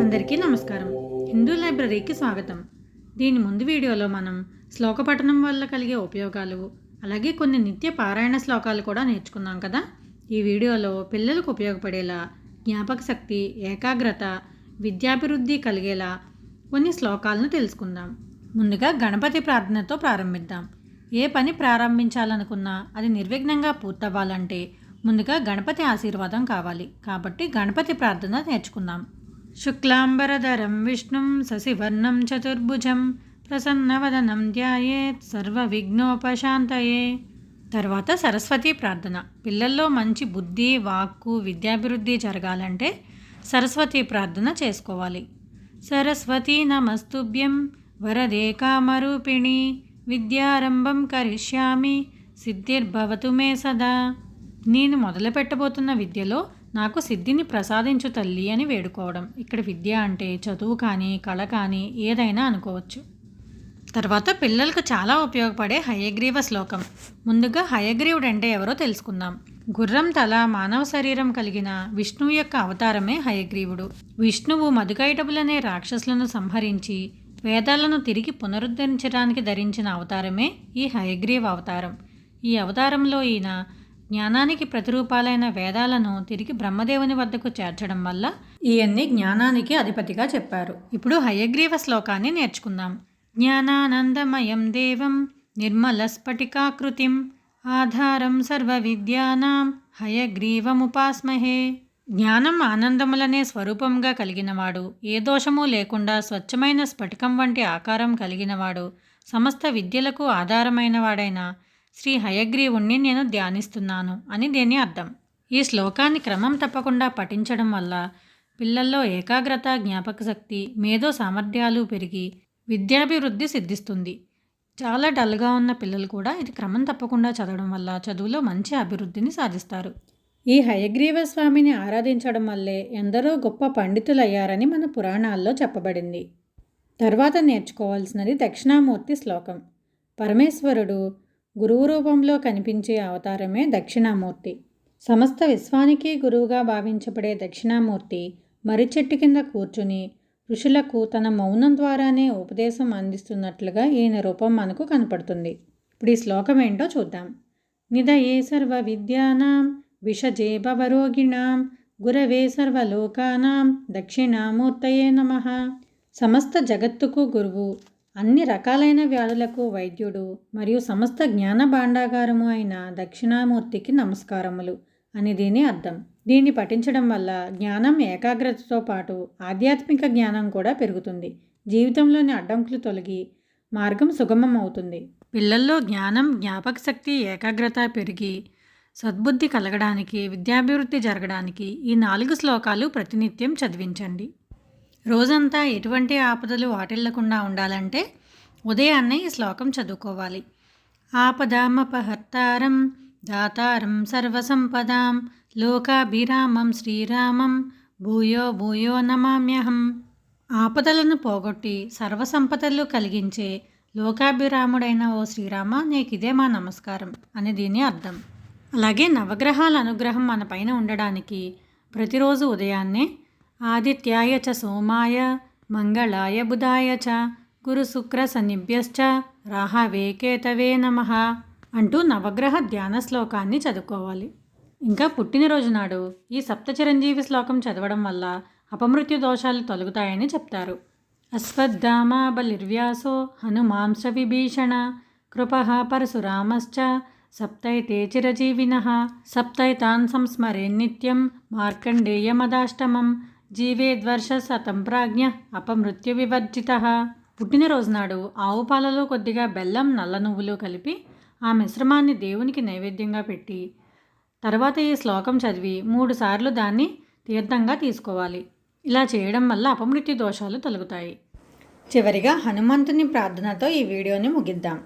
అందరికీ నమస్కారం. హిందూ లైబ్రరీకి స్వాగతం. దీని ముందు వీడియోలో మనం శ్లోక పఠనం వల్ల కలిగే ఉపయోగాలు అలాగే కొన్ని నిత్య పారాయణ శ్లోకాలు కూడా నేర్చుకున్నాం కదా? ఈ వీడియోలో పిల్లలకు ఉపయోగపడేలా జ్ఞాపక శక్తి ఏకాగ్రత విద్యాభివృద్ధి కలిగేలా కొన్ని శ్లోకాలను తెలుసుకుందాం. ముందుగా గణపతి ప్రార్థనతో ప్రారంభిద్దాం. ఏ పని ప్రారంభించాలనుకున్నా అది నిర్విఘ్నంగా పూర్తవ్వాలంటే ముందుగా గణపతి ఆశీర్వాదం కావాలి. కాబట్టి గణపతి ప్రార్థన నేర్చుకుందాం. శుక్లాంబరధరం విష్ణుం శశివర్ణం చతుర్భుజం ప్రసన్నవదనం ధ్యాయేత్ సర్వ విఘ్నోపశాంతయే తర్వాత సరస్వతి ప్రార్థన. పిల్లల్లో మంచి బుద్ధి వాక్కు విద్యాభివృద్ధి జరగాలంటే సరస్వతి ప్రార్థన చేసుకోవాలి. సరస్వతీ నమస్తుభ్యం వరదే కామరూపిణి విద్యారంభం కరిష్యామి సిద్ధిర్భవతు మే సదా. నేను మొదలు పెట్టబోతున్న విద్యలో నాకు సిద్ధిని ప్రసాదించు తల్లి అని వేడుకోవడం. ఇక్కడ విద్య అంటే చదువు కానీ కళ కానీ ఏదైనా అనుకోవచ్చు. తర్వాత పిల్లలకు చాలా ఉపయోగపడే హయగ్రీవ శ్లోకం. ముందుగా హయగ్రీవుడు అంటే ఎవరో తెలుసుకుందాం. గుర్రం తల మానవ శరీరం కలిగిన విష్ణువు యొక్క అవతారమే హయగ్రీవుడు. విష్ణువు మధుకైటబులనే రాక్షసులను సంహరించి వేదాలను తిరిగి పునరుద్ధరించడానికి ధరించిన అవతారమే ఈ హయగ్రీవ అవతారం. ఈ అవతారంలో ఈయన జ్ఞానానికి ప్రతిరూపాలైన వేదాలను తిరిగి బ్రహ్మదేవుని వద్దకు చేర్చడం వల్ల ఈయన్ని జ్ఞానానికి అధిపతిగా చెప్పారు. ఇప్పుడు హయగ్రీవ శ్లోకాన్ని నేర్చుకుందాం. జ్ఞానానందమయం దేవం నిర్మల స్ఫటికాకృతిం ఆధారం సర్వ విద్యానాం హయగ్రీవముపాస్మహే. జ్ఞానం ఆనందములనే స్వరూపంగా కలిగినవాడు ఏ దోషము లేకుండా స్వచ్ఛమైన స్ఫటికం వంటి ఆకారం కలిగినవాడు సమస్త విద్యలకు ఆధారమైనవాడైన శ్రీ హయగ్రీవుణ్ణి నేను ధ్యానిస్తున్నాను అని దీని అర్థం. ఈ శ్లోకాన్ని క్రమం తప్పకుండా పఠించడం వల్ల పిల్లల్లో ఏకాగ్రత జ్ఞాపక శక్తి మేధో సామర్థ్యాలు పెరిగి విద్యాభివృద్ధి సిద్ధిస్తుంది. చాలా డల్గా ఉన్న పిల్లలు కూడా ఇది క్రమం తప్పకుండా చదవడం వల్ల చదువులో మంచి అభివృద్ధిని సాధిస్తారు. ఈ హయగ్రీవ స్వామిని ఆరాధించడం వల్లే ఎందరో గొప్ప పండితులయ్యారని మన పురాణాల్లో చెప్పబడింది. తర్వాత నేర్చుకోవాల్సినది దక్షిణామూర్తి శ్లోకం. పరమేశ్వరుడు గురువు రూపంలో కనిపించే అవతారమే దక్షిణామూర్తి. సమస్త విశ్వానికి గురువుగా భావించబడే దక్షిణామూర్తి మరిచెట్టు కింద కూర్చుని ఋషులకు తన మౌనం ద్వారానే ఉపదేశం అందిస్తున్నట్లుగా ఈయన రూపం మనకు కనపడుతుంది. ఇప్పుడు ఈ శ్లోకం ఏంటో చూద్దాం. నిదయే సర్వ విద్యానాం విషజే భవరోగిణాం గురవే సర్వలోకానాం దక్షిణామూర్తయే నమ. సమస్త జగత్తుకు గురువు అన్ని రకాలైన వ్యాధులకు వైద్యుడు మరియు సమస్త జ్ఞాన భాండాగారము అయిన దక్షిణామూర్తికి నమస్కారములు అని దీని అర్థం. దీన్ని పఠించడం వల్ల జ్ఞానం ఏకాగ్రతతో పాటు ఆధ్యాత్మిక జ్ఞానం కూడా పెరుగుతుంది. జీవితంలోని అడ్డంకులు తొలగి మార్గం సుగమం అవుతుంది పిల్లల్లో జ్ఞానం జ్ఞాపక శక్తి ఏకాగ్రత పెరిగి సద్బుద్ధి కలగడానికి విద్యాభివృద్ధి జరగడానికి ఈ నాలుగు శ్లోకాలు ప్రతినిత్యం చదివించండి. రోజంతా ఎటువంటి ఆపదలు వాటిల్లకుండా ఉండాలంటే ఉదయాన్నే ఈ శ్లోకం చదువుకోవాలి. ఆపదామపహర్తారం దాతారం సర్వసంపదాం లోకాభిరామం శ్రీరామం భూయో భూయో నమామ్యహం. ఆపదలను పోగొట్టి సర్వసంపదలు కలిగించే లోకాభిరాముడైన ఓ శ్రీరామ నీకిదే మా నమస్కారం అని దీని అర్థం. అలాగే నవగ్రహాల అనుగ్రహం మన పైన ఉండడానికి ప్రతిరోజు ఉదయాన్నే ఆదిత్యాయ చ సోమాయ మంగళాయ బుధాయ చ గురు శుక్ర రాహవే కేతవే నమ అంటూ నవగ్రహ ధ్యాన శ్లోకాన్ని చదువుకోవాలి. ఇంకా పుట్టినరోజు నాడు ఈ సప్త చిరంజీవి శ్లోకం చదవడం వల్ల అపమృత్యు దోషాలు తొలగుతాయని చెప్తారు. అశ్వత్థామ బలిర్వ్యాసో హనుమాంస విభీషణ కృప పరశురామశ్చ సప్తైతే చిరజీవిన సప్తైతాన్ సంస్మరే నిత్యం మార్కండేయమదాష్టమం జీవేద్వర్షశతం ప్రాజ్ఞ అపమృత్యు వివర్జిత. పుట్టినరోజునాడు ఆవు పాలలో కొద్దిగా బెల్లం నల్ల నువ్వులు కలిపి ఆ మిశ్రమాన్ని దేవునికి నైవేద్యంగా పెట్టి తర్వాత ఈ శ్లోకం చదివి మూడుసార్లు దాన్ని తీర్థంగా తీసుకోవాలి. ఇలా చేయడం వల్ల అపమృత్యు దోషాలు తొలగుతాయి. చివరిగా హనుమంతుని ప్రార్థనతో ఈ వీడియోని ముగిద్దాం.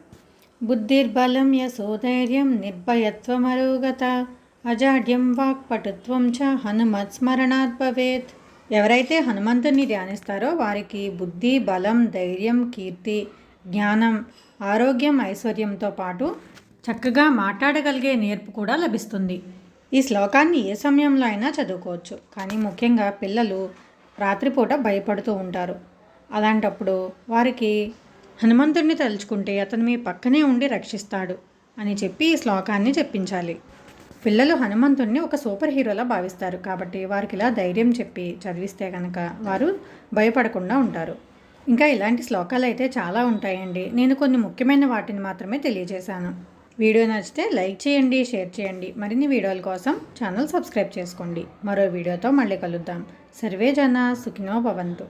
బుద్ధిర్బలం యశోధైర్యం నిర్భయత్వమరుగత అజాడ్యం వాక్పటుత్వం చ హనుమత్ స్మరణాత్ భవేత్ ఎవరైతే హనుమంతుని ధ్యానిస్తారో వారికి బుద్ధి బలం ధైర్యం కీర్తి జ్ఞానం ఆరోగ్యం ఐశ్వర్యంతో పాటు చక్కగా మాట్లాడగలిగే నేర్పు కూడా లభిస్తుంది. ఈ శ్లోకాన్ని ఏ సమయంలో అయినా చదువుకోవచ్చు. కానీ ముఖ్యంగా పిల్లలు రాత్రిపూట భయపడుతూ ఉంటారు. అలాంటప్పుడు వారికి హనుమంతుడిని తలుచుకుంటే అతను మీ పక్కనే ఉండి రక్షిస్తాడు అని చెప్పి ఈ శ్లోకాన్ని చెప్పించాలి. పిల్లలు హనుమంతుణ్ణి ఒక సూపర్ హీరోలా భావిస్తారు. కాబట్టి వారికి ఇలా ధైర్యం చెప్పి చదివిస్తే కనుక వారు భయపడకుండా ఉంటారు. ఇంకా ఇలాంటి శ్లోకాలు అయితే చాలా ఉంటాయండి. నేను కొన్ని ముఖ్యమైన వాటిని మాత్రమే తెలియజేశాను. వీడియో నచ్చితే లైక్ చేయండి షేర్ చేయండి. మరిన్ని వీడియోల కోసం ఛానల్ సబ్స్క్రైబ్ చేసుకోండి. మరో వీడియోతో మళ్ళీ కలుద్దాం. సర్వే జన సుఖినో భవంతు.